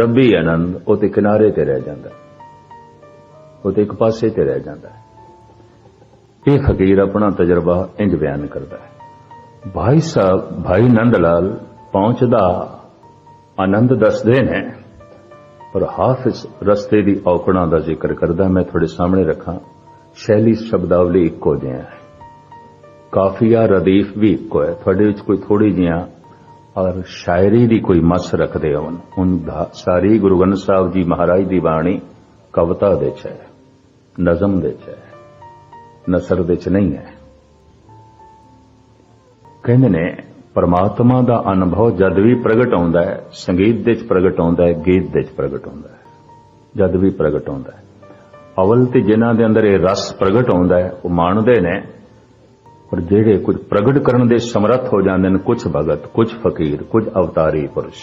ਰੱਬੀ ਆਨੰਦ, ਉਹ ਤੇ ਕਿਨਾਰੇ ਤੇ ਰਹਿ ਜਾਂਦਾ ਉਹ ਤੇ ਇੱਕ ਪਾਸੇ ਤੇ ਰਹਿ ਜਾਂਦਾ ਇਹ ਫਕੀਰ ਆਪਣਾ ਤਜਰਬਾ ਇੰਜ ਬਿਆਨ ਕਰਦਾ ਹੈ। ਭਾਈ ਸਾਹਿਬ, ਭਾਈ ਨੰਦ ਲਾਲ ਪਹੁੰਚਦਾ, ਆਨੰਦ ਦੱਸਦੇ ਨੇ, ਪਰ ਹਾਫਿਜ਼ ਰਸਤੇ ਦੀ ਔਕੜਾਂ ਦਾ ਜ਼ਿਕਰ ਕਰਦਾ, ਮੈਂ ਤੁਹਾਡੇ ਸਾਹਮਣੇ ਰੱਖਾਂ, ਸ਼ੈਲੀ ਸ਼ਬਦਾਵਲੀ ਇੱਕੋ ਜਿਹਾ ਹੈ। ਕਾਫੀਆ ਰਦੀਫ ਵੀ ਇੱਕੋ ਹੈ। ਤੁਹਾਡੇ ਵਿੱਚ ਕੋਈ ਥੋੜੀ ਜਿਹੀਆਂ ਔਰ ਸ਼ਾਇਰੀ ਦੀ ਕੋਈ ਮਸ ਰੱਖਦੇ ਹੋਣ ਹੁਣ ਸਾਰੀ ਗੁਰੂ ਗ੍ਰੰਥ ਸਾਹਿਬ ਜੀ ਮਹਾਰਾਜ ਦੀ ਬਾਣੀ ਕਵਿਤਾ ਦੇ ਚ ਹੈ, ਨਜ਼ਮ ਦੇ ਚ ਹੈ, ਨਸਰ ਦੇ ਚ ਨਹੀਂ ਹੈ। ਕਹਿੰਦੇ ਨੇ, ਪਰਮਾਤਮਾ ਦਾ ਅਨੁਭਵ ਜਦ ਵੀ ਪ੍ਰਗਟ ਆਉਂਦਾ ਹੈ, ਸੰਗੀਤ ਦੇ ਚ ਪ੍ਰਗਟ ਆਉਂਦਾ ਹੈ, ਗੀਤ ਦੇ ਚ ਪ੍ਰਗਟ ਆਉਂਦਾ ਹੈ, ਜਦ ਵੀ ਪ੍ਰਗਟ ਆਉਂਦਾ ਹੈ। ਅਵਲ ਤੇ ਜਿਨ੍ਹਾਂ ਦੇ ਅੰਦਰ ਇਹ ਰਸ ਪ੍ਰਗਟ ਆਉਂਦਾ ਹੈ, ਉਹ ਮਾਣਦੇ ਨੇ ਪਰ ਜਿਹੜੇ ਕੁਝ ਪ੍ਰਗਟ ਕਰਨ ਦੇ ਸਮਰੱਥ ਹੋ ਜਾਂਦੇ ਨੇ, ਕੁਝ ਭਗਤ, ਕੁਝ ਫਕੀਰ, ਕੁਝ ਅਵਤਾਰੀ ਪੁਰਸ਼,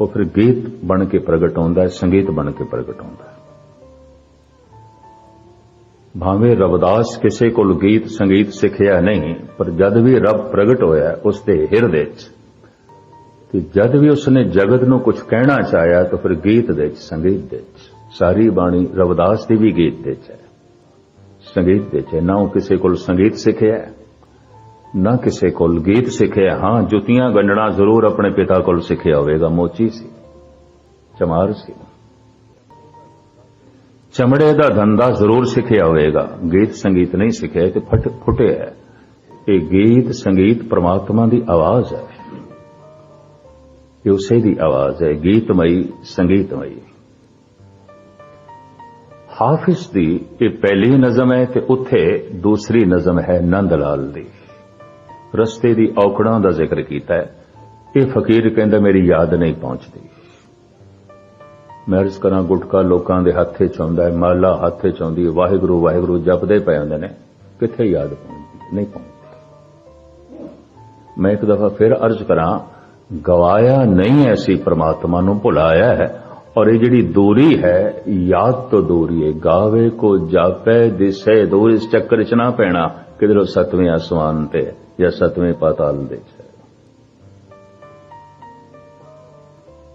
ਉਹ ਫਿਰ ਗੀਤ ਬਣ ਕੇ ਪ੍ਰਗਟ ਆਉਂਦਾ ਹੈ, ਸੰਗੀਤ ਬਣ ਕੇ ਪ੍ਰਗਟ ਆਉਂਦਾ ਹੈ। ਭਾਵੇਂ ਰਵਦਾਸ ਕਿਸੇ ਕੋਲ ਗੀਤ, ਸੰਗੀਤ ਸਿੱਖਿਆ ਨਹੀਂ, ਪਰ ਜਦ ਵੀ ਰੱਬ ਪ੍ਰਗਟ ਹੋਇਆ ਉਸ ਦੇ ਹਿਰਦੇ 'ਚ, ਤੇ ਜਦ ਵੀ ਉਸਨੇ ਜਗਤ ਨੂੰ ਕੁਝ ਕਹਿਣਾ ਚਾਹਿਆ, ਤਾਂ ਫਿਰ ਗੀਤ ਦੇ 'ਚ, ਸੰਗੀਤ ਦੇ 'ਚ, ਸਾਰੀ ਬਾਣੀ ਰਵਦਾਸ ਦੀ ਵੀ ਗੀਤ ਦੇ 'ਚ ਹੈ। ਸੰਗੀਤ ਦੇ 'ਚ ਨਾ ਉਹ ਕਿਸੇ ਕੋਲ ਸੰਗੀਤ ਸਿੱਖਿਆ ਨਾ ਕਿਸੇ ਕੋਲ ਗੀਤ ਸਿੱਖਿਆ ਹਾਂ। ਜੁੱਤੀਆਂ ਗੰਢਣਾ ਜ਼ਰੂਰ ਆਪਣੇ ਪਿਤਾ ਕੋਲ ਸਿੱਖਿਆ ਹੋਵੇਗਾ। ਮੋਚੀ ਸੀ, ਚਮਾਰ ਸੀ। ਚਮੜੇ ਦਾ ਧੰਦਾ ਜ਼ਰੂਰ ਸਿੱਖਿਆ ਹੋਵੇਗਾ। ਗੀਤ ਸੰਗੀਤ ਨਹੀਂ ਸਿੱਖਿਆ ਤੇ ਫਟ ਫੁੱਟਿਆ ਇਹ ਗੀਤ ਸੰਗੀਤ ਪ੍ਰਮਾਤਮਾ ਦੀ ਆਵਾਜ਼ ਹੈ। ਇਹ ਉਸੇ ਦੀ ਆਵਾਜ਼ ਹੈ। ਗੀਤਮਈ, ਸੰਗੀਤਮਈ। ਹਾਫਿਜ਼ ਦੀ ਇਹ ਪਹਿਲੀ ਨਜ਼ਮ ਹੈ ਤੇ ਉੱਥੇ ਦੂਸਰੀ ਨਜ਼ਮ ਹੈ ਨੰਦ ਲਾਲ ਦੀ। ਰਸਤੇ ਦੀ ਔਕੜਾਂ ਦਾ ਜ਼ਿਕਰ ਕੀਤਾ ਹੈ। ਇਹ ਫਕੀਰ ਕਹਿੰਦਾ, ਮੇਰੀ ਯਾਦ ਨਹੀਂ ਪਹੁੰਚਦੀ। ਮੈਂ ਅਰਜ਼ ਕਰਾਂ, ਗੁਟਕਾ ਲੋਕਾਂ ਦੇ ਹੱਥੇ ਚ ਆਉਂਦਾ ਹੈ, ਮਾਲਾ ਹੱਥੇ ਚ ਆਉਂਦੀ ਹੈ। ਵਾਹਿਗੁਰੂ ਵਾਹਿਗੁਰੂ, ਜਪਦੇ ਪਏ ਹੁੰਦੇ ਨੇ। ਕਿੱਥੇ ਯਾਦ ਪਹੁੰਚਦੀ ਨਹੀਂ ਪਹੁੰਚਦੀ। ਮੈਂ ਇੱਕ ਦਫਾ ਫਿਰ ਅਰਜ਼ ਕਰਾਂ, ਗਵਾਇਆ ਨਹੀਂ ਐਸੀ ਪ੍ਰਮਾਤਮਾ ਨੂੰ ਭੁਲਾਇਆ ਹੈ। ਔਰ ਇਹ ਜਿਹੜੀ ਦੂਰੀ ਹੈ, ਯਾਦ ਤੋਂ ਦੂਰੀ ਹੈ। ਗਾਵੇ ਕੋ ਜਾਪੈ ਦਿਸੇ, ਦੂਰ ਇਸ ਚੱਕਰ ਚ ਨਾ ਪੈਣਾ, ਕਿਧਰੋਂ ਸਤਵੇਂ ਆਸਮਾਨ ਤੇ ਜਾਂ ਸਤਵੇਂ ਪਾਤਾਲ ਦੇ ਚ ਹੈ।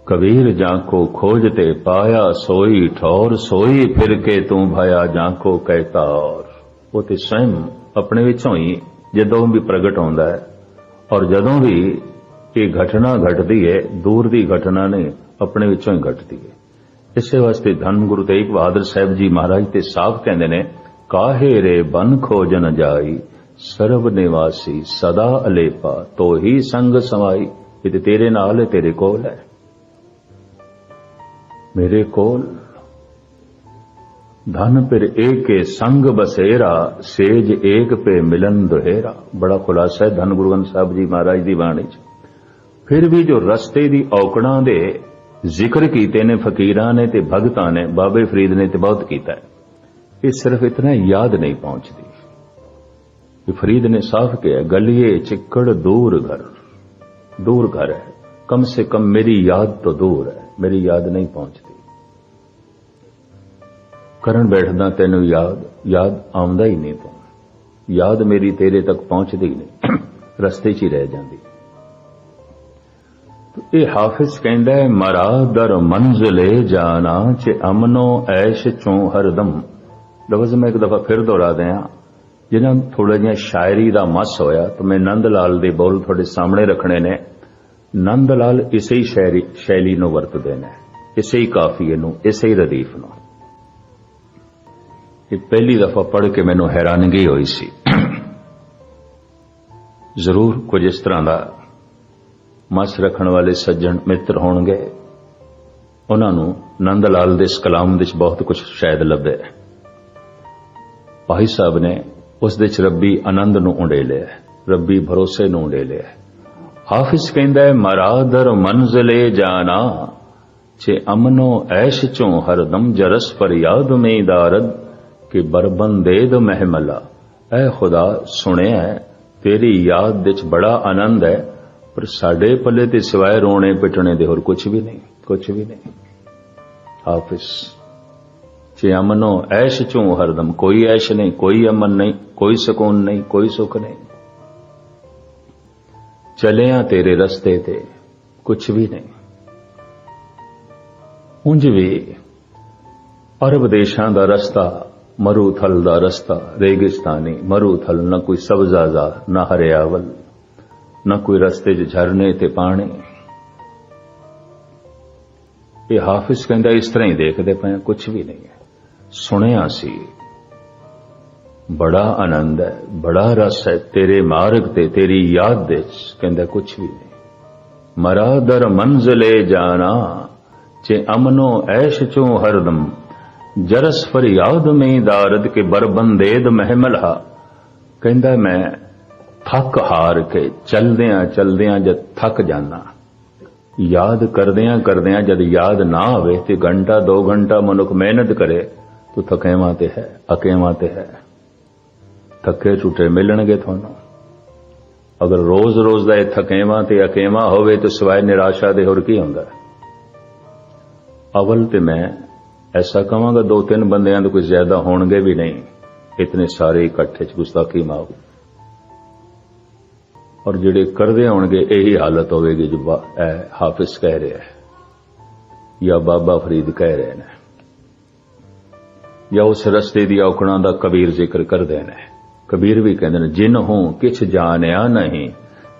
ਕਬੀਰ ਜਾਂਕੋ ਖੋਜਤੇ ਪਾਇਆ, ਸੋਈ ਠੌਰ, ਸੋਈ ਫਿਰ ਕੇ ਤੂੰ ਭਇਆ ਜਾਂਕੋ ਕਹਿਤਾ ਔਰ। ਉਹ ਤੇ ਸਵੈਮ ਆਪਣੇ ਵਿੱਚੋਂ ਹੀ ਜਦੋਂ ਵੀ ਪ੍ਰਗਟ ਹੁੰਦਾ ਹੈ। ਔਰ ਜਦੋਂ ਵੀ ਇਹ ਘਟਨਾ ਘਟਦੀ ਹੈ, ਦੂਰ ਦੀ ਘਟਨਾ ਨਹੀਂ ਆਪਣੇ ਵਿੱਚੋਂ ਹੀ ਘਟਦੀ ਹੈ। ਇਸੇ ਵਾਸਤੇ ਧੰਨ ਗੁਰੂ ਤੇਗ ਬਹਾਦਰ ਸਾਹਿਬ ਜੀ ਮਹਾਰਾਜ ਤੇ ਸਾਫ਼ ਕਹਿੰਦੇ ਨੇ, ਕਾਹੇ ਰੇ ਬਨ ਖੋਜਨ ਜਾਈ, ਸਰਬ ਨਿਵਾਸੀ ਸਦਾ ਅਲੇਪਾ ਤੋ ਹੀ ਸੰਗ ਸਮਾਈ, ਇਹ ਤੇਰੇ ਨਾਲ ਹੈ, ਤੇਰੇ ਕੋਲ ਹੈ। ਮੇਰੇ ਕੋਲ ਧਨ ਪਰ ਏਕੇ ਸੰਗ ਬਸੇਰਾ, ਸੇਜ ਏਕ ਪੇ ਮਿਲਨ ਦੁਹੇਰਾ। ਬੜਾ ਖੁਲਾਸਾ ਹੈ ਧੰਨ ਗੁਰੂ ਗ੍ਰੰਥ ਸਾਹਿਬ ਜੀ ਮਹਾਰਾਜ ਦੀ ਬਾਣੀ ਚ। ਫਿਰ ਵੀ ਜੋ ਰਸਤੇ ਦੀ ਔਕੜਾਂ ਦੇ ਜ਼ਿਕਰ ਕੀਤੇ ਨੇ, ਫਕੀਰਾਂ ਨੇ ਤੇ ਭਗਤਾਂ ਨੇ, ਬਾਬੇ ਫਰੀਦ ਨੇ ਤੇ ਬਹੁਤ ਕੀਤਾ ਇਹ ਸਿਰਫ ਇਤਨਾ ਯਾਦ ਨਹੀਂ ਪਹੁੰਚਦੀ ਕਿ ਫਰੀਦ ਨੇ ਸਾਫ਼ ਕਿਹਾ, ਗਲੀਏ ਚਿੱਕੜ ਦੂਰ ਘਰ। ਦੂਰ ਘਰ ਹੈ। ਕਮ ਸੇ ਕਮ ਮੇਰੀ ਯਾਦ ਤੋਂ ਦੂਰ ਹੈ। ਮੇਰੀ ਯਾਦ ਨਹੀਂ ਪਹੁੰਚਦੀ। ਕਰਨ ਬੈਠਦਾ ਤੈਨੂੰ ਯਾਦ ਯਾਦ ਆਉਂਦਾ ਹੀ ਨਹੀਂ ਤੈਨੂੰ ਯਾਦ ਮੇਰੀ ਤੇਰੇ ਤੱਕ ਪਹੁੰਚਦੀ ਹੀ ਨਹੀਂ। ਰਸਤੇ 'ਚ ਹੀ ਰਹਿ ਜਾਂਦੀ। ਇਹ ਹਾਫਿਜ਼ ਕਹਿੰਦਾ ਹੈ, ਮਰਾ ਦਰ ਮੰਜ਼ਲੇ ਜਾਣਾ ਚ ਅਮਨੋ ਐਸ਼ ਚੋਂ ਹਰਦਮ। ਲਫ਼ਜ਼ ਮੈਂ ਇੱਕ ਦਫਾ ਫਿਰ ਦੁਹਰਾ ਦਿਆਂ। ਜਿਹਨਾਂ ਥੋੜਾ ਜਿਹਾ ਸ਼ਾਇਰੀ ਦਾ ਮਸ ਹੋਇਆ, ਤਾਂ ਮੈਂ ਨੰਦ ਲਾਲ ਦੇ ਬੋਲ ਤੁਹਾਡੇ ਸਾਹਮਣੇ ਰੱਖਣੇ ਨੇ। ਨੰਦ ਲਾਲ ਇਸੇ ਹੀ ਸ਼ਾਇਰੀ, ਸ਼ੈਲੀ ਨੂੰ ਵਰਤਦੇ ਨੇ। ਇਸੇ ਹੀ ਕਾਫੀਏ ਨੂੰ, ਇਸੇ ਹੀ ਰਦੀਫ ਨੂੰ। ਇਹ ਪਹਿਲੀ ਦਫਾ ਪੜ੍ਹ ਕੇ ਮੈਨੂੰ ਹੈਰਾਨਗੀ ਹੋਈ ਸੀ। ਜ਼ਰੂਰ ਕੁਝ ਇਸ ਤਰ੍ਹਾਂ ਦਾ ਮਸ ਰੱਖਣ ਵਾਲੇ ਸੱਜਣ ਮਿੱਤਰ ਹੋਣਗੇ। ਉਹਨਾਂ ਨੂੰ ਨੰਦ ਲਾਲ ਦੇ ਇਸ ਕਲਾਮ ਵਿੱਚ ਬਹੁਤ ਕੁਝ ਸ਼ਾਇਦ ਲੱਭੇ। ਭਾਈ ਸਾਹਿਬ ਨੇ ਉਸ ਦੇ ਚ ਰੱਬੀ ਆਨੰਦ ਨੂੰ ਉਡੇ ਲਿਆ ਰੱਬੀ ਭਰੋਸੇ ਨੂੰ ਉਡੇਲਿਆ। ਹਾਫਿਜ਼ ਕਹਿੰਦਾ ਹੈ, ਮਰਾਦਰ ਮੰਜ਼ਲੇ ਜਾਣਾ, ਛੇ ਅਮਨੋ ਐਸ਼ ਚੋਂ ਹਰਦਮ ਜਰਸ ਫਰਿਆਦ ਮੇ ਦਾਰਦ ਕਿ ਬਰਬੰਦੇਦ ਮਹਿਮਲਾ। ਐ ਖੁਦਾ ਸੁਣਿਆ ਤੇਰੀ ਯਾਦ ਵਿੱਚ ਬੜਾ ਆਨੰਦ ਹੈ ਪਰ ਸਾਡੇ ਪੱਲੇ ਤੇ ਸਿਵਾਏ ਰੋਣੇ ਪਿਟਣੇ ਦੇ ਹੋਰ ਕੁਝ ਵੀ ਨਹੀਂ ਕੁਝ ਵੀ ਨਹੀਂ। ਹਾਫਿਜ਼, ਜੇ ਅਮਨੋ ਐਸ਼ ਚੋਂ ਹਰਦਮ, ਕੋਈ ਐਸ਼ ਨਹੀਂ, ਕੋਈ ਅਮਨ ਨਹੀਂ, ਕੋਈ ਸਕੂਨ ਨਹੀਂ, ਕੋਈ ਸੁੱਖ ਨਹੀਂ। ਚਲਿਆ ਤੇਰੇ ਰਸਤੇ ਤੇ ਕੁਝ ਵੀ ਨਹੀਂ। ਉਂਝ ਵੀ ਅਰਬ ਦੇਸ਼ਾਂ ਦਾ ਰਸਤਾ, ਮਰੂਥਲ ਦਾ ਰਸਤਾ, ਰੇਗਿਸਤਾਨੀ ਮਰੂਥਲ, ਨਾ ਕੋਈ ਸਬਜ਼ਾਜ਼ਾ ਨਾ ਹਰਿਆਵਲ। ਨਾ ਕੋਈ ਰਸਤੇ 'ਚ ਝਰਨੇ ਤੇ ਪਾਣੀ। ਇਹ ਹਾਫਿਜ਼ ਕਹਿੰਦਾ, ਇਸ ਤਰ੍ਹਾਂ ਹੀ ਦੇਖਦੇ ਪਏ ਕੁਝ ਵੀ ਨਹੀਂ ਹੈ। ਸੁਣਿਆ ਸੀ, ਬੜਾ ਆਨੰਦ ਹੈ, ਬੜਾ ਰਸ ਹੈ ਤੇਰੇ ਮਾਰਗ ਤੇ, ਤੇਰੀ ਯਾਦ ਦੇ ਕਹਿੰਦਾ ਕੁਝ ਵੀ ਨਹੀਂ। ਮਰਾ ਦਰ ਮੰਜ਼ਲੇ ਜਾਣਾ ਚੇ ਅਮਨੋ ਐਸ਼ ਚੋਂ ਹਰਦਮ, ਜਰਸ ਫਰਿਆਦ ਮੈਂ ਦਾਰਦ ਕੇ ਬਰਬੰਦੇਦ ਮਹਿਮਲ ਹਾ ਕਹਿੰਦਾ, ਮੈਂ ਥੱਕ ਹਾਰ ਕੇ ਚਲਦਿਆਂ ਚਲਦਿਆਂ ਜਦ ਥੱਕ ਜਾਣਾ ਯਾਦ ਕਰਦਿਆਂ ਕਰਦਿਆਂ ਜਦ ਯਾਦ ਨਾ ਆਵੇ ਤੇ ਘੰਟਾ 2 ਘੰਟਾ ਮਨੁੱਖ ਮਿਹਨਤ ਕਰੇ, ਤੋ ਥਕੇਵਾਂ ਤੇ ਹੈ, ਅਕੇਵਾਂ ਤੇ ਹੈ। ਥੱਕੇ ਝੂਟੇ ਮਿਲਣਗੇ ਤੁਹਾਨੂੰ। ਅਗਰ ਰੋਜ਼-ਰੋਜ਼ ਦਾ ਇਹ ਥਕੇਵਾਂ ਤੇ ਅਕੇਵਾਂ ਹੋਵੇ ਤਾਂ ਸਿਵਾਏ ਨਿਰਾਸ਼ਾ ਦੇ ਹੋਰ ਕੀ ਹੁੰਦਾ? ਅਵਲ ਤੇ ਮੈਂ ਐਸਾ ਕਹਾਂਗਾ ਦੋ ਤਿੰਨ ਬੰਦਿਆਂ ਤੋਂ ਕੋਈ ਜ਼ਿਆਦਾ ਹੋਣਗੇ ਵੀ ਨਹੀਂ, ਇਤਨੇ ਸਾਰੇ ਇਕੱਠੇ ਚ ਗੁਸਤਾਖੀ ਮਾਹੂ ਔਰ ਜਿਹੜੇ ਕਰਦੇ ਹੋਣਗੇ ਇਹੀ ਹਾਲਤ ਹੋਵੇਗੀ ਜੋ ਇਹ ਹਾਫਿਜ਼ ਕਹਿ ਰਿਹਾ ਹੈ। ਜਾਂ ਬਾਬਾ ਫਰੀਦ ਕਹਿ ਰਹੇ ਨੇ। ਜਾਂ ਉਸ ਰਸਤੇ ਦੀ ਔਕੜਾਂ ਦਾ ਕਬੀਰ ਜ਼ਿਕਰ ਕਰਦੇ ਨੇ। ਕਬੀਰ ਵੀ ਕਹਿੰਦੇ ਨੇ, ਜਿਨ ਹੂੰ ਕਿਛ ਜਾਣਿਆ ਨਹੀਂ,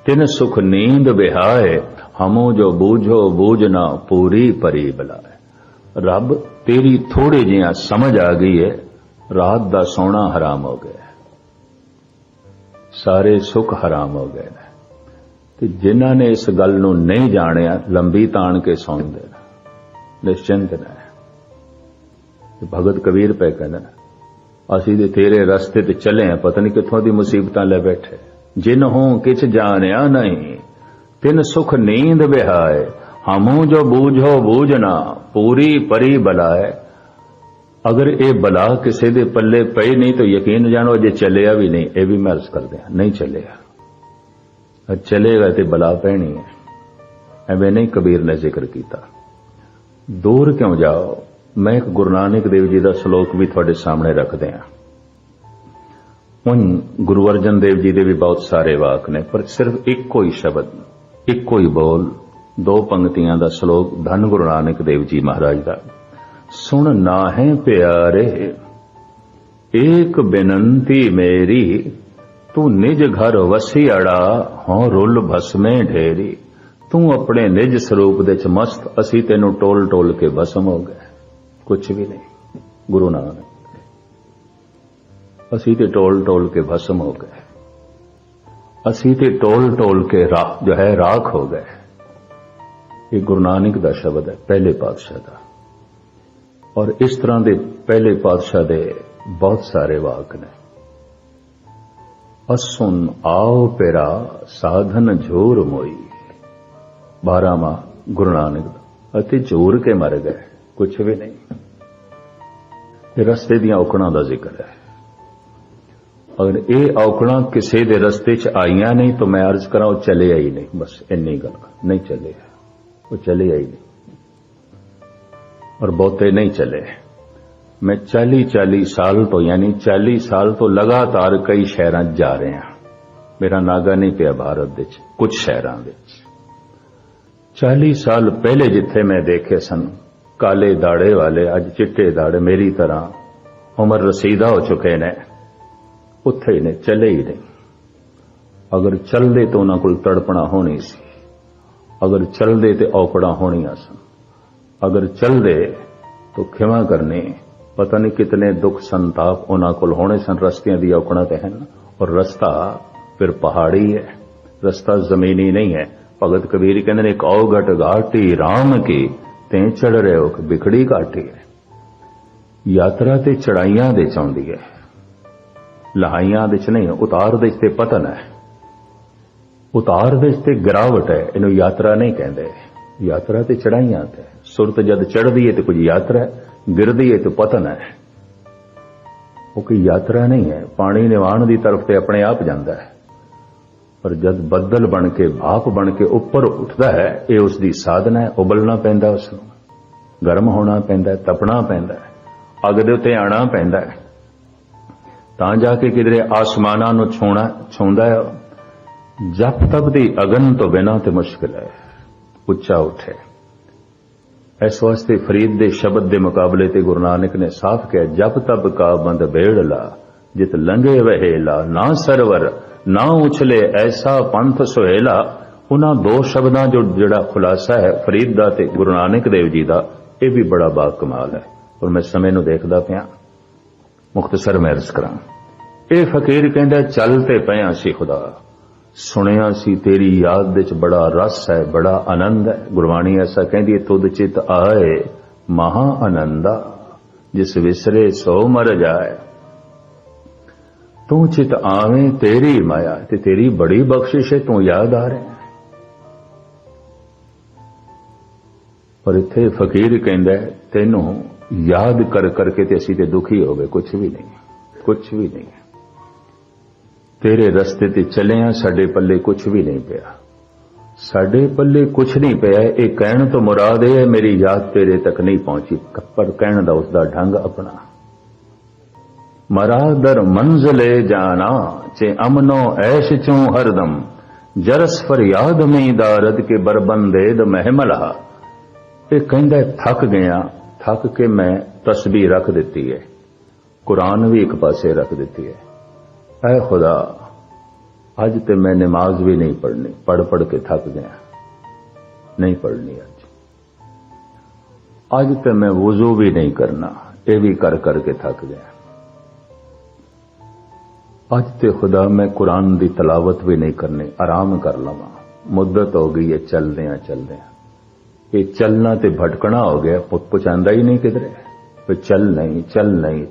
ਤਿਨ ਸੁਖ ਨੀਂਦ ਬਿਹਾਏ, ਹਮੋ ਜੋ ਬੂਝੋ ਬੂਝ ਨਾ ਪੂਰੀ ਪਰੀ ਬਲਾਏ। ਰੱਬ ਤੇਰੀ ਥੋੜੇ ਜਿਹਾ ਸਮਝ ਆ ਗਈ ਹੈ ਰਾਤ ਦਾ ਸੌਣਾ ਹਰਾਮ ਹੋ ਗਿਆ। ਸਾਰੇ ਸੁੱਖ ਹਰਾਮ ਹੋ ਗਏ ਨੇ। ਤੇ ਜਿਨ੍ਹਾਂ ਨੇ ਇਸ ਗੱਲ ਨੂੰ ਨਹੀਂ ਜਾਣਿਆ, ਲੰਬੀ ਤਾਣ ਕੇ ਸੌਂਦੇ ਨੇ। ਨਿਸ਼ਚਿੰਤ ਨੇ। ਤੇ ਭਗਤ ਕਬੀਰ ਪੈ ਕਹਿੰਦੇ ਨੇ, ਅਸੀਂ ਤੇ ਤੇਰੇ ਰਸਤੇ ਤੇ ਚੱਲੇ ਆ, ਪਤਾ ਨਹੀਂ ਕਿੱਥੋਂ ਦੀ ਮੁਸੀਬਤਾਂ ਲੈ ਬੈਠੇ। ਜਿਨ ਹੂੰ ਕਿਛ ਜਾਣਿਆ ਨਹੀਂ, ਤਿਨ ਸੁਖ ਨੀਂਦ ਵਿਹਾਏ ਹਮੂ ਜੋ ਬੂਝੋ ਬੂਝਣਾ ਪੂਰੀ ਪਰੀ ਬਲਾਏ। ਅਗਰ ਇਹ ਬਲਾ ਕਿਸੇ ਦੇ ਪੱਲੇ ਪਈ ਨਹੀਂ ਤਾਂ ਯਕੀਨ ਜਾਣੋ ਜੇ ਚੱਲਿਆ ਵੀ ਨਹੀਂ, ਇਹ ਵੀ ਮੈਂ ਅਰਜ਼ ਕਰਦੇ ਹਾਂ, ਨਹੀਂ ਚੱਲਿਆ। ਅ ਚਲੇਗਾ ਤੇ ਬਲਾ ਪੈਣੀ ਹੈ। ਐਵੇਂ ਨਹੀਂ ਕਬੀਰ ਨੇ ਜ਼ਿਕਰ ਕੀਤਾ। ਦੂਰ ਕਿਉਂ ਜਾਓ? ਮੈਂ ਇੱਕ ਗੁਰੂ ਨਾਨਕ ਦੇਵ ਜੀ ਦਾ ਸ਼ਲੋਕ ਵੀ ਤੁਹਾਡੇ ਸਾਹਮਣੇ ਰੱਖਦੇ ਹਾਂ। ਉਨ ਗੁਰੂ ਅਰਜਨ ਦੇਵ ਜੀ ਦੇ ਵੀ ਬਹੁਤ ਸਾਰੇ ਵਾਕ ਨੇ, ਪਰ ਸਿਰਫ ਇੱਕੋ ਹੀ ਸ਼ਬਦ, ਇੱਕੋ ਹੀ ਬੋਲ, ਦੋ ਪੰਕਤੀਆਂ ਦਾ ਸ਼ਲੋਕ ਧੰਨ ਗੁਰੂ ਨਾਨਕ ਦੇਵ ਜੀ ਮਹਾਰਾਜ ਦਾ। ਸੁਣ ਨਾਹੇ ਪਿਆਰੇ, ਏਕ ਬੇਨੰਤੀ ਮੇਰੀ, ਤੂੰ ਨਿਜ ਘਰ ਵਸਿਆੜਾ ਹਉ ਰੁੱਲ ਭਸਮੇ ਢੇਰੀ। ਤੂੰ ਆਪਣੇ ਨਿਜ ਸਰੂਪ ਦੇ ਚ ਮਸਤ, ਅਸੀਂ ਤੈਨੂੰ ਟੋਲ ਟੋਲ ਕੇ ਬਸਮ ਹੋ ਗਏ ਕੁਝ ਵੀ ਨਹੀਂ, ਗੁਰੂ ਨਾਨਕ। ਅਸੀਂ ਤੇ ਟੋਲ ਟੋਲ ਕੇ ਭਸਮ ਹੋ ਗਏ ਅਸੀਂ ਤੇ ਟੋਲ ਟੋਲ ਕੇ ਰਾਖ ਜੋ ਹੈ, ਰਾਖ ਹੋ ਗਏ। ਇਹ ਗੁਰੂ ਨਾਨਕ ਦਾ ਸ਼ਬਦ ਹੈ, ਪਹਿਲੇ ਪਾਤਸ਼ਾਹ ਦਾ। ਔਰ ਇਸ ਤਰ੍ਹਾਂ ਦੇ ਪਹਿਲੇ ਪਾਤਸ਼ਾਹ ਦੇ ਬਹੁਤ ਸਾਰੇ ਵਾਕ ਨੇ। ਅਸੁਨ ਆਓ ਪੇਰਾ ਸਾਧਨ ਝੂਰ ਮੋਈ। ਬਾਰਾਮਾ ਗੁਰੂ ਨਾਨਕ ਦਾ। ਅਤੇ ਝੂਰ ਕੇ ਮਰ ਗਏ। ਕੁਝ ਵੀ ਨਹੀਂ। ਰਸਤੇ ਦੀਆਂ ਔਕੜਾਂ ਦਾ ਜ਼ਿਕਰ ਹੈ। ਅਗਰ ਇਹ ਔਕੜਾਂ ਕਿਸੇ ਦੇ ਰਸਤੇ 'ਚ ਆਈਆਂ ਨਹੀਂ ਤਾਂ ਮੈਂ ਅਰਜ਼ ਕਰਾਂ ਉਹ ਚੱਲੇ ਆਈ ਨਹੀਂ। ਬਸ ਇੰਨੀ ਗੱਲ। ਨਹੀਂ ਚੱਲੇ। ਉਹ ਚਲੇ ਆਈ ਨਹੀਂ। ਔਰ ਬਹੁਤੇ ਨਹੀਂ ਚਲੇ ਮੈਂ 40 40 ਸਾਲ ਤੋਂ ਯਾਨੀ 40 ਸਾਲ ਤੋਂ ਲਗਾਤਾਰ ਕਈ ਸ਼ਹਿਰਾਂ 'ਚ ਜਾ ਰਿਹਾ ਮੇਰਾ ਨਾਗਾ ਨਹੀਂ ਪਿਆ ਭਾਰਤ ਵਿੱਚ ਕੁਝ ਸ਼ਹਿਰਾਂ ਵਿੱਚ 40 ਸਾਲ ਪਹਿਲੇ ਜਿੱਥੇ ਮੈਂ ਦੇਖੇ ਸਨ ਕਾਲੇ ਦਾੜੇ ਵਾਲੇ ਅੱਜ ਚਿੱਟੇ ਦਾੜੇ ਮੇਰੀ ਤਰ੍ਹਾਂ ਉਮਰ ਰਸੀਦਾ ਹੋ ਚੁੱਕੇ ਨੇ ਉੱਥੇ ਹੀ ਨੇ ਚਲੇ ਹੀ ਨਹੀਂ ਅਗਰ ਚੱਲਦੇ ਤਾਂ ਉਹਨਾਂ ਕੋਲ ਤੜਪਣਾ ਹੋਣੀ ਸੀ ਅਗਰ ਚੱਲਦੇ ਤੇ ਔਕੜਾਂ ਹੋਣੀਆਂ ਸਨ ਅਗਰ ਚੱਲਦੇ ਤਾਂ ਖਿਮਾ ਕਰਨੀ, ਪਤਾ ਨਹੀਂ ਕਿਤਨੇ ਦੁੱਖ ਸੰਤਾਪ ਉਹਨਾਂ ਕੋਲ ਹੋਣੇ ਸਨ, ਰਸਤਿਆਂ ਦੀ ਔਕੜਾਂ ਤੇ ਹਨ। ਔਰ ਰਸਤਾ ਫਿਰ ਪਹਾੜੀ ਹੈ, ਰਸਤਾ ਜ਼ਮੀਨੀ ਨਹੀਂ ਹੈ। ਭਗਤ ਕਬੀਰ ਕਹਿੰਦੇ ਨੇ ਇੱਕ ਔਗਟ ਘਾਟੀ RAM ਕੀ ਤੇ ਚੜ ਰਹੇ ਹੋ ਕਿ ਵਿਖੜੀ ਘਾਟੀ ਹੈ। ਯਾਤਰਾ ਤੇ ਚੜਾਈਆਂ ਦੇ ਚਾਉਂਦੀ ਹੈ। ਲਹਾਈਆਂ ਦੇ ਚ ਨਹੀਂ, ਉਤਾਰ ਦੇ ਤੇ ਪਤਨ ਹੈ। ਉਤਾਰ ਦੇ 'ਚ ਤੇ ਗਿਰਾਵਟ ਹੈ, ਇਹਨੂੰ ਯਾਤਰਾ ਨਹੀਂ ਕਹਿੰਦੇ। ਯਾਤਰਾ ਤੇ ਚੜਾਈਆਂ ਤੇ ਸੁਰਤ ਜਦ ਚੜਦੀ ਹੈ ਤੇ ਕੁਝ ਯਾਤਰਾ ਹੈ, ਗਿਰਦੀ ਹੈ ਤੇ ਪਤਨ ਹੈ। ਉਹ ਕੋਈ ਯਾਤਰਾ ਨਹੀਂ ਹੈ, ਪਾਣੀ ਨਿਵਾਣ ਦੀ ਤਰਫ ਤੇ ਆਪਣੇ ਆਪ ਜਾਂਦਾ ਹੈ। ਪਰ ਜਦ ਬੱਦਲ ਬਣ ਕੇ, ਭਾਪ ਬਣ ਕੇ ਉੱਪਰ ਉੱਠਦਾ ਹੈ, ਇਹ ਉਸ ਦੀ ਸਾਧਨਾ ਹੈ, ਉਬਲਣਾ ਪੈਂਦਾ ਉਸ ਨੂੰ। ਗਰਮ ਹੋਣਾ ਪੈਂਦਾ ਤਪਣਾ ਪੈਂਦਾ ਹੈ, ਅੱਗ ਦੇ ਉੱਤੇ ਆਣਾ ਪੈਂਦਾ ਤਾਂ ਜਾ ਕੇ ਕਿਧਰੇ ਆਸਮਾਨਾਂ ਨੂੰ ਛੋਣਾ, ਛੋਂਦਾ ਹੈ, ਜਪ ਤਪ ਦੀ ਅਗਨ ਤੋਂ ਬਿਨਾਂ ਤੇ ਮੁਸ਼ਕਿਲ ਹੈ। ਉੱਚਾ ਉੱਠੇ। ਇਸ ਵਾਸਤੇ ਫਰੀਦ ਦੇ ਸ਼ਬਦ ਦੇ ਮੁਕਾਬਲੇ ਤੇ ਗੁਰੂ ਨਾਨਕ ਨੇ ਸਾਫ਼ ਕਿਹਾ ਜਪ ਤਪ ਕਾ ਬੰਦ ਬੇੜਲਾ ਜਿਤ ਲੰਗੇ ਵਹੇਲਾ ਨਾ ਸਰਵਰ, ਨਾ ਉਛਲੇ, ਐਸਾ ਪੰਥ ਸੁਹੇਲਾ ਉਹਨਾਂ ਦੋ ਸ਼ਬਦਾਂ ਜੋ ਜਿਹੜਾ ਖੁਲਾਸਾ ਹੈ ਫਰੀਦ ਦਾ ਤੇ ਗੁਰੂ ਨਾਨਕ ਦੇਵ ਜੀ ਦਾ, ਇਹ ਵੀ ਬੜਾ ਬਾ ਕਮਾਲ ਹੈ। ਔਰ ਮੈਂ ਸਮੇਂ ਨੂੰ ਦੇਖਦਾ ਪਿਆ ਮੁਖਤਸਰ ਮੈਂ ਅਰਜ਼ ਕਰਾਂ। ਇਹ ਫਕੀਰ ਕਹਿੰਦਾ, ਚੱਲ ਤੇ ਪਿਆ ਸੀ ਖੁਦਾ। ਸੁਣਿਆ ਸੀ, ਤੇਰੀ ਯਾਦ ਵਿੱਚ ਬੜਾ ਰਸ ਹੈ, ਬੜਾ ਆਨੰਦ ਹੈ। ਗੁਰਬਾਣੀ ਐਸਾ ਕਹਿੰਦੀ ਹੈ, ਤੁਧ ਚਿਤ ਆਏ ਮਹਾ ਆਨੰਦਾ, ਜਿਸ ਵਿਸਰੇ ਸੋ ਮਰ ਜਾਏ। ਤੂੰ ਚਿਤ ਆਵੇਂ, ਤੇਰੀ ਮਾਇਆ ਤੇ ਤੇਰੀ ਬੜੀ ਬਖਸ਼ਿਸ਼ ਹੈ, ਤੂੰ ਯਾਦ ਆ ਰਿਹਾ ਪਰ ਇੱਥੇ ਫਕੀਰ ਕਹਿੰਦਾ ਤੈਨੂੰ ਯਾਦ ਕਰ, ਕਰਕੇ ਤੇ ਅਸੀਂ ਤੇ ਦੁਖੀ ਹੋ ਗਏ ਕੁਝ ਵੀ ਨਹੀਂ ਕੁਝ ਵੀ ਨਹੀਂ ਤੇਰੇ ਰਸਤੇ ਤੇ ਚੱਲੇ ਸਾਡੇ ਪੱਲੇ ਕੁਝ ਵੀ ਨਹੀਂ ਪਿਆ। ਸਾਡੇ ਪੱਲੇ ਕੁਝ ਨਹੀਂ ਪਿਆ, ਇਹ ਕਹਿਣ ਤੋਂ ਮੁਰਾਦ ਇਹ ਹੈ, ਮੇਰੀ ਯਾਦ ਤੇਰੇ ਤੱਕ ਨਹੀਂ ਪਹੁੰਚੀ। ਪਰ ਕਹਿਣ ਦਾ ਉਸ ਦਾ ਢੰਗ ਆਪਣਾ। ਮਰਾਦਰ ਮੰਜ਼ਲੇ ਜਾਣਾ ਚੇ ਅਮਨੋ ਐਸ਼ ਚੋਂ ਹਰਦਮ, ਜਰਸ ਫਰਿਆਦ ਮੇ ਦਾਰਦ ਕੇ ਬਰਬੰਦੇ ਦ ਮਹਿਮਲਾ। ਇਹ ਕਹਿੰਦਾ, ਥੱਕ ਗਿਆ, ਥੱਕ ਕੇ ਮੈਂ ਤਸਬੀਹ ਰੱਖ ਦਿੱਤੀ ਹੈ। ਕੁਰਾਨ ਵੀ ਇੱਕ ਪਾਸੇ ਰੱਖ ਦਿੱਤੀ ਹੈ। ਐ ਖੁਦਾ ਅੱਜ ਤੇ ਮੈਂ ਨਮਾਜ਼ ਵੀ ਨਹੀਂ ਪੜ੍ਹਨੀ ਪੜ ਪੜ ਕੇ ਥੱਕ ਗਿਆ ਨਹੀਂ ਪੜ੍ਹਨੀ ਅੱਜ ਅੱਜ ਤੇ ਮੈਂ ਵਜ਼ੂ ਵੀ ਨਹੀਂ ਕਰਨਾ ਇਹ ਵੀ ਕਰ ਕਰ ਕੇ ਥੱਕ ਗਿਆ ਅੱਜ ਤੇ ਖੁਦਾ ਮੈਂ ਕੁਰਾਨ ਦੀ ਤਲਾਵਤ ਵੀ ਨਹੀਂ ਕਰਨੀ ਆਰਾਮ ਕਰ ਲਵਾਂ ਮੁੱਦਤ ਹੋ ਗਈ ਹੈ ਚੱਲਦੇ ਆ ਚੱਲਦੇ ਆ ਇਹ ਚੱਲਣਾ ਤੇ ਭਟਕਣਾ ਹੋ ਗਿਆ ਪੁੱਤ ਪਹੁੰਚਾਂਦਾ ਹੀ ਨਹੀਂ ਕਿਧਰੇ ਫਿਰ ਚੱਲ ਨਹੀਂ ਚੱਲ ਨਹੀਂ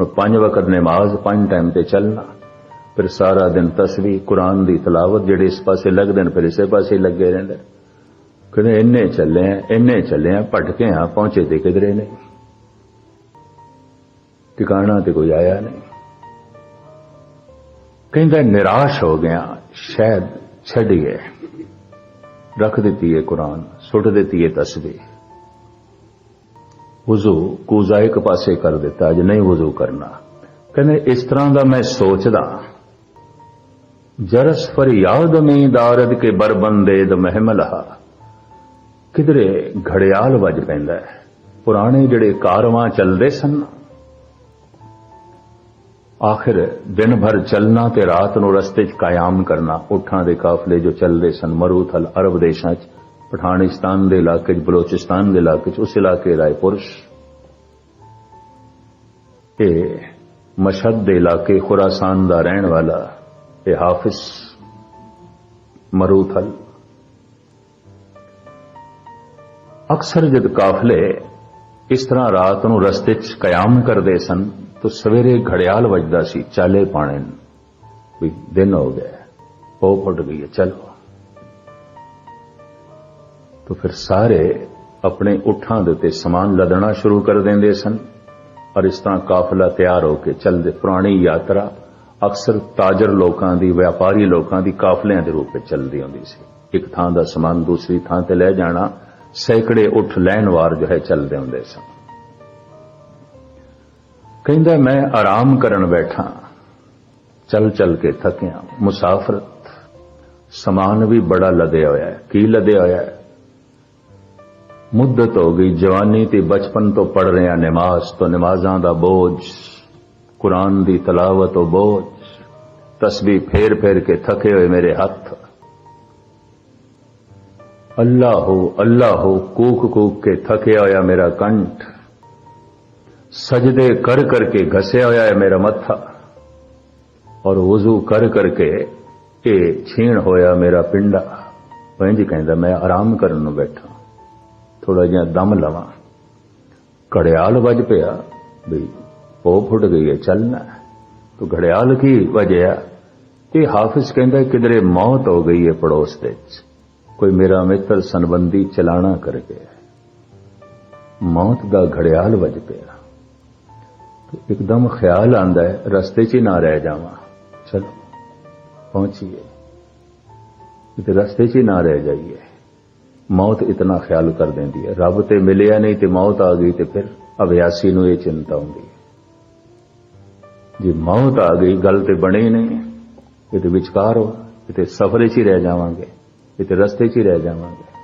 ਚੱਲਣਾ ਸਵੇਰੇ ਚਲੋ ਹੁਣ ਪੰਜ ਵਕਤ ਨਮਾਜ਼, ਪੰਜ ਟਾਈਮ ਤੇ ਚੱਲਣਾ। ਫਿਰ ਸਾਰਾ ਦਿਨ ਤਸਬੀਹ ਕੁਰਾਨ ਦੀ ਤਲਾਵਤ, ਜਿਹੜੇ ਇਸ ਪਾਸੇ ਲੱਗਦੇ ਨੇ, ਫਿਰ ਇਸੇ ਪਾਸੇ ਲੱਗੇ ਰਹਿੰਦੇ ਕਹਿੰਦੇ ਇੰਨੇ ਚੱਲੇ ਆ, ਇੰਨੇ ਚੱਲੇ ਆ, ਭਟਕੇ ਆ, ਪਹੁੰਚੇ ਤੇ ਕਿਧਰੇ ਨਹੀਂ ਟਿਕਾਣਾ ਤੇ ਕੋਈ ਆਇਆ ਨਹੀਂ। ਕਹਿੰਦਾ ਨਿਰਾਸ਼ ਹੋ ਗਿਆ, ਸ਼ਾਇਦ ਛੱਡ ਗਏ। ਰੱਖ ਦਿੱਤੀ ਹੈ ਕੁਰਾਨ, ਸੁੱਟ ਦਿੱਤੀ ਹੈ ਤਸਬੀਹ ਵਜ਼ੂ ਕੂਜ਼ਾ ਇੱਕ ਪਾਸੇ ਕਰ ਦਿੱਤਾ ਜੇ ਨਹੀਂ ਵਜ਼ੂ ਕਰਨਾ। ਕਹਿੰਦੇ, ਇਸ ਤਰ੍ਹਾਂ ਦਾ ਮੈਂ ਸੋਚਦਾ ਜਰਸ ਫਰਿਆਦ ਮੇ ਦਾਰਦ ਕੇ ਬਰਬੰਦੇ ਦ ਮਹਿਮਲਹਾ। ਕਿਧਰੇ ਘੜਿਆਲ ਵੱਜ ਪੈਂਦਾ ਹੈ। ਪੁਰਾਣੇ ਜਿਹੜੇ ਕਾਰਵਾਂ ਚੱਲਦੇ ਸਨ, ਆਖਿਰ ਦਿਨ ਭਰ ਚੱਲਣਾ ਤੇ ਰਾਤ ਨੂੰ ਰਸਤੇ 'ਚ ਕਾਇਮ ਕਰਨਾ ਉਠਾਂ ਦੇ ਕਾਫਲੇ ਜੋ ਚੱਲਦੇ ਸਨ, ਮਰੂਥਲ ਅਰਬ ਦੇਸ਼ਾਂ 'ਚ ਪਠਾਨਿਸਤਾਨ ਦੇ ਇਲਾਕੇ 'ਚ, ਬਲੋਚਿਸਤਾਨ ਦੇ ਇਲਾਕੇ 'ਚ, ਉਸ ਇਲਾਕੇ ਰਾਏ ਪੁਰਸ਼। ਇਹ ਮਸ਼ਹਦ ਦੇ ਇਲਾਕੇ ਖੁਰਾਸਾਨ ਦਾ ਰਹਿਣ ਵਾਲਾ ਇਹ ਹਾਫਿਜ਼ ਮਰੂਥਲ ਅਕਸਰ ਜਦ ਕਾਫਲੇ ਇਸ ਤਰ੍ਹਾਂ ਰਾਤ ਨੂੰ ਰਸਤੇ 'ਚ ਕਿਆਮ ਕਰਦੇ ਸਨ, ਤਾਂ ਸਵੇਰੇ ਘੜਿਆਲ ਵੱਜਦਾ ਸੀ, ਚਾਲੇ ਪਾਣੇ ਵੀ ਦਿਨ ਹੋ ਗਿਆ ਪੋ ਫੁੱਟ ਗਈ ਹੈ, ਚਲੋ। ਤਾਂ ਫਿਰ ਸਾਰੇ ਆਪਣੇ ਉਠਾਂ ਦੇ ਉੱਤੇ ਸਮਾਨ ਲਦਣਾ ਸ਼ੁਰੂ ਕਰ ਦਿੰਦੇ ਸਨ ਔਰ ਇਸ ਤਰ੍ਹਾਂ ਕਾਫਲਾ ਤਿਆਰ ਹੋ ਕੇ ਚੱਲਦੇ ਪੁਰਾਣੀ ਯਾਤਰਾ ਅਕਸਰ ਤਾਜਰ ਲੋਕਾਂ ਦੀ, ਵਪਾਰੀ ਲੋਕਾਂ ਦੀ ਕਾਫਲਿਆਂ ਦੇ ਰੂਪ ਵਿੱਚ ਚੱਲਦੀ ਹੁੰਦੀ ਸੀ। ਇੱਕ ਥਾਂ ਦਾ ਸਮਾਨ ਦੂਸਰੀ ਥਾਂ ਤੇ ਲੈ ਜਾਣਾ ਸੈਂਕੜੇ ਉੱਠ ਲੈਣ ਜੋ ਹੈ ਚੱਲਦੇ ਹੁੰਦੇ ਸਨ। ਕਹਿੰਦਾ, ਮੈਂ ਆਰਾਮ ਕਰਨ ਬੈਠਾ। ਚੱਲ ਚੱਲ ਕੇ ਥੱਕਿਆ। ਮੁਸਾਫਰਤ, ਸਮਾਨ ਵੀ ਬੜਾ ਲਦਿਆ ਹੋਇਆ ਹੈ। ਕੀ ਲਦਿਆ ਹੋਇਆ ਹੈ? ਮੁੱਦਤ ਹੋ ਗਈ, ਜਵਾਨੀ ਤੇ ਬਚਪਨ ਤੋਂ ਪੜ ਰਿਹਾ ਨਮਾਜ਼ ਤੋਂ, ਨਮਾਜ਼ਾਂ ਦਾ ਬੋਝ, ਕੁਰਾਨ ਦੀ ਤਲਾਵਤ ਤੋਂ ਬੋਝ, ਤਸਬੀਹ ਫੇਰ ਫੇਰ ਕੇ ਥਕੇ ਹੋਏ ਮੇਰੇ ਹੱਥ। ਅੱਲਾ ਹੋ ਅੱਲਾ ਹੋ ਕੂਕ ਕੂਕ ਕੇ ਥਕਿਆ ਹੋਇਆ ਮੇਰਾ ਕੰਠ। ਸਜਦੇ ਕਰ ਕਰਕੇ ਘਸਿਆ ਹੋਇਆ ਹੈ ਮੇਰਾ ਮੱਥਾ। ਔਰ ਵਜ਼ੂ ਕਰ ਕਰਕੇ ਇਹ ਛੀਣ ਹੋਇਆ ਮੇਰਾ ਪਿੰਡਾ। ਵੰਜ ਕਹਿੰਦਾ, ਮੈਂ ਆਰਾਮ ਕਰਨ ਨੂੰ ਬੈਠਾ ਥੋੜਾ ਜਿਹਾ ਦਮ ਲਵਾਂ। ਘੜਿਆਲ ਵੱਜ ਪਿਆ ਵੀ ਪੋ ਫੁੱਟ ਗਈ ਹੈ ਚੱਲਣਾ ਤੋ ਘੜਿਆਲ ਕੀ ਵਜਿਆ? ਇਹ ਹਾਫਿਜ਼ ਕਹਿੰਦਾ, ਕਿਧਰੇ ਮੌਤ ਹੋ ਗਈ ਹੈ ਪੜੋਸ ਦੇ ਵਿੱਚ। ਕੋਈ ਮੇਰਾ ਮਿੱਤਰ ਸੰਬੰਧੀ ਚਲਾਣਾ ਕਰ ਗਿਆ ਮੌਤ ਦਾ ਘੜਿਆਲ ਵੱਜ ਪਿਆ। ਤੇ ਇੱਕਦਮ ਖਿਆਲ ਆਂਦਾ ਹੈ, ਰਸਤੇ 'ਚ ਹੀ ਨਾ ਰਹਿ ਜਾਵਾਂ। ਚਲੋ, ਪਹੁੰਚੀਏ। ਤੇ ਰਸਤੇ 'ਚ ਹੀ ਨਾ ਰਹਿ ਜਾਈਏ। ਮੌਤ ਇਤਨਾ ਖਿਆਲ ਕਰ ਦਿੰਦੀ ਹੈ। ਰੱਬ ਤੇ ਮਿਲਿਆ ਨਹੀਂ ਤੇ ਮੌਤ ਆ ਗਈ ਤੇ ਫਿਰ ਅਭਿਆਸੀ ਨੂੰ ਇਹ ਚਿੰਤਾ ਹੁੰਦੀ ਹੈ। ਜੇ ਮੌਤ ਆ ਗਈ ਗੱਲ ਤੇ ਬਣੀ ਨਹੀਂ। ਇਹ ਤੇ ਵਿਚਕਾਰ ਹੋ ਇਹ ਤੇ ਸਫ਼ਰ 'ਚ ਹੀ ਰਹਿ ਜਾਵਾਂਗੇ। ਇਹ ਤੇ ਰਸਤੇ 'ਚ ਹੀ ਰਹਿ ਜਾਵਾਂਗੇ।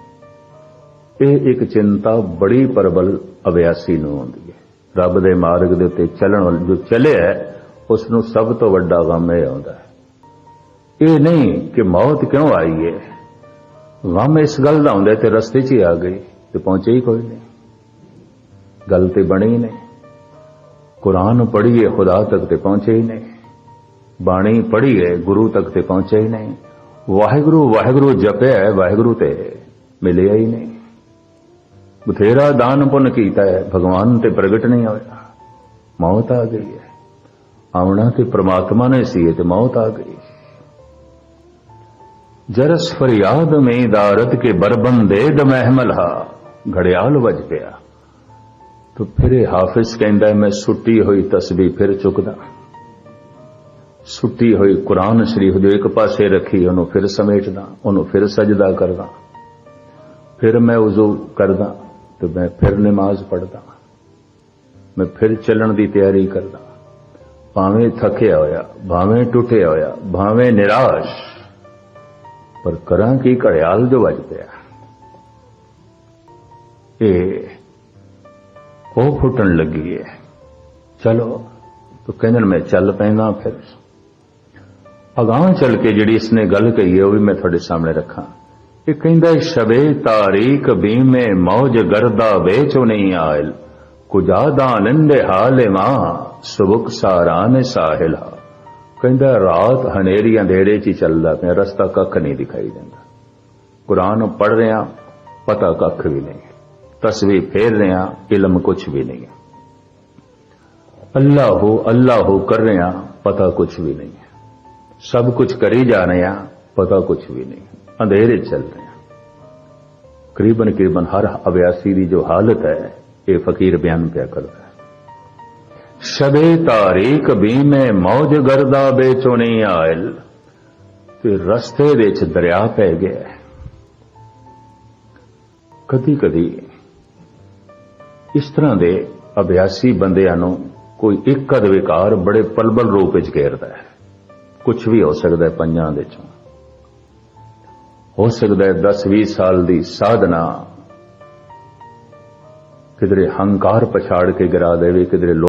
ਇਹ ਇੱਕ ਚਿੰਤਾ ਬੜੀ ਪ੍ਰਬਲ ਅਭਿਆਸੀ ਨੂੰ ਆਉਂਦੀ ਹੈ। ਰੱਬ ਦੇ ਮਾਰਗ ਦੇ ਉੱਤੇ ਚੱਲਣ ਵਾਲਾ ਜੋ ਚੱਲਿਆ ਹੈ, ਉਸ ਨੂੰ ਸਭ ਤੋਂ ਵੱਡਾ ਗਮ ਇਹ ਆਉਂਦਾ ਹੈ। ਇਹ ਨਹੀਂ ਕਿ ਮੌਤ ਕਿਉਂ ਆਈ ਹੈ। ਗਮ ਇਸ ਗੱਲ ਦਾ ਹੁੰਦਾ ਤੇ ਰਸਤੇ 'ਚ ਹੀ ਆ ਗਈ ਤੇ ਪਹੁੰਚੇ ਹੀ ਕੋਈ ਨਹੀਂ। ਗੱਲ ਤੇ ਬਣੀ ਨਹੀਂ। ਕੁਰਾਨ ਪੜ੍ਹੀਏ, ਖੁਦਾ ਤੱਕ ਤੇ ਪਹੁੰਚੇ ਹੀ ਨਹੀਂ। ਬਾਣੀ ਪੜ੍ਹੀਏ, ਗੁਰੂ ਤੱਕ ਤੇ ਪਹੁੰਚੇ ਹੀ ਨਹੀਂ। ਵਾਹਿਗੁਰੂ ਵਾਹਿਗੁਰੂ ਜਪਿਆ ਵਾਹਿਗੁਰੂ ਤੇ ਮਿਲਿਆ ਹੀ ਨਹੀਂ। ਬਥੇਰਾ ਦਾਨ ਪੁੰਨ ਕੀਤਾ ਹੈ, ਭਗਵਾਨ ਤੇ ਪ੍ਰਗਟ ਨਹੀਂ ਹੋਇਆ। ਮੌਤ ਆ ਗਈ ਹੈ। ਆਉਣਾ ਤੇ ਪ੍ਰਮਾਤਮਾ ਨੇ ਸੀ ਤੇ ਮੌਤ ਆ ਗਈ ਜਰਸ ਫਰਿਆਦ ਮੇ ਦਾਰਤ ਕੇ ਬਰਬੰਦੇ ਦ ਮਹਿਮਲਹਾ। ਘੜਿਆਲ ਵੱਜ ਪਿਆ। ਤੋ ਫਿਰ ਇਹ ਹਾਫਿਜ਼ ਕਹਿੰਦਾ, ਮੈਂ ਸੁੱਟੀ ਹੋਈ ਤਸਬੀਹ ਫਿਰ ਚੁੱਕਦਾ। ਸੁੱਟੀ ਹੋਈ ਕੁਰਾਨ ਸ਼ਰੀਫ ਦੇ ਇੱਕ ਪਾਸੇ ਰੱਖੀ, ਉਹਨੂੰ ਫਿਰ ਸਮੇਟਦਾ, ਉਹਨੂੰ ਫਿਰ ਸਜਦਾ ਕਰਦਾ। ਫਿਰ ਮੈਂ ਉਜ਼ੂ ਕਰਦਾ ਤੇ ਮੈਂ ਫਿਰ ਨਮਾਜ਼ ਪੜਦਾ ਮੈਂ ਫਿਰ ਚੱਲਣ ਦੀ ਤਿਆਰੀ ਕਰਦਾ। ਭਾਵੇਂ ਥੱਕਿਆ ਹੋਇਆ, ਭਾਵੇਂ ਟੁੱਟਿਆ ਹੋਇਆ, ਭਾਵੇਂ ਨਿਰਾਸ਼। ਪਰ ਕਰਾਂ ਕੀ ਘੜਿਆਲ ਜੋ ਵੱਜ ਪਿਆ। ਇਹ ਉਹ ਫੁੱਟਣ ਲੱਗੀ ਹੈ ਚਲੋ, ਤੋ ਕਹਿੰਦੇ ਮੈਂ ਚੱਲ ਪੈਂਦਾ ਫਿਰ। ਅਗਾਂਹ ਚੱਲ ਕੇ ਜਿਹੜੀ ਇਸਨੇ ਗੱਲ ਕਹੀ ਹੈ ਉਹ ਵੀ ਮੈਂ ਤੁਹਾਡੇ ਸਾਹਮਣੇ ਰੱਖਾਂ। ਇਹ ਕਹਿੰਦਾ ਸ਼ਬੇ ਤਾਰੀਕ ਬੀਮੇ ਮੌਜ ਗਰਦਾ ਵੇਚੋ ਨਹੀਂ ਆਇਲ। ਕੁਜਾਦਾ ਦਾਨੰਦੇ ਹਾਲੇ ਮਾਂ ਸੁਬਕ ਸਾਰਾਨ ਸਾਹਿਲਾ ਕਹਿੰਦਾ, ਰਾਤ ਹਨੇਰੀ ਅੰਧੇਰੇ 'ਚ ਹੀ ਚੱਲਦਾ ਪਿਆ, ਰਸਤਾ ਕੱਖ ਨਹੀਂ ਦਿਖਾਈ ਦਿੰਦਾ। ਕੁਰਾਨ ਪੜ੍ਹ ਰਿਹਾ, ਪਤਾ ਕੱਖ ਵੀ ਨਹੀਂ। ਤਸਵੀਰ ਫੇਰ ਰਿਹਾ, ਇਲਮ ਕੁਝ ਵੀ ਨਹੀਂ ਅੱਲਾਹੂ ਅੱਲਾਹੂ ਕਰ ਰਿਹਾ, ਪਤਾ ਕੁਝ ਵੀ ਨਹੀਂ ਹੈ। ਸਭ ਕੁਝ ਕਰੀ ਜਾ ਰਹੇ ਆ ਪਤਾ ਕੁਝ ਵੀ ਨਹੀਂ। ਅੰਧੇਰੇ 'ਚ ਚੱਲ ਰਹੇ। ਆ ਕਰੀਬਨ ਕਰੀਬਨ ਹਰ ਅਭਿਆਸੀ ਦੀ ਜੋ ਹਾਲਤ ਹੈ, ਇਹ ਫਕੀਰ ਬਿਆਨ ਪਿਆ ਕਰਦਾ ਹੈ। ਸ਼ਬੇ ਤਾਰੀਕ ਬੀਮੇ ਮੌਜ ਗਰਦਾ ਵੇਚੋ ਨਹੀਂ ਆਇਲ, ਤੇ ਰਸਤੇ ਵਿੱਚ ਦਰਿਆ ਪੈ ਗਿਆ ਕਦੀ ਕਦੀ ਇਸ ਤਰ੍ਹਾਂ ਦੇ ਅਭਿਆਸੀ ਬੰਦਿਆਂ ਨੂੰ ਕੋਈ ਇੱਕ ਅਦ ਵਿਕਾਰ ਬੜੇ ਪਲਬਲ ਰੂਪ ਵਿੱਚ ਘੇਰਦਾ ਹੈ। ਕੁਝ ਵੀ ਹੋ ਸਕਦਾ ਹੈ ਪੰਜਾਂ ਦੇ ਚੋਂ। ਹੋ ਸਕਦਾ ਹੈ 10-20 ਸਾਲ ਦੀ ਸਾਧਨਾ ਕਿਧਰੇ ਹੰਕਾਰ ਪਛਾੜ ਕੇ ਗਿਰਾ ਦੇਵੇ, ਕਿਧਰੇ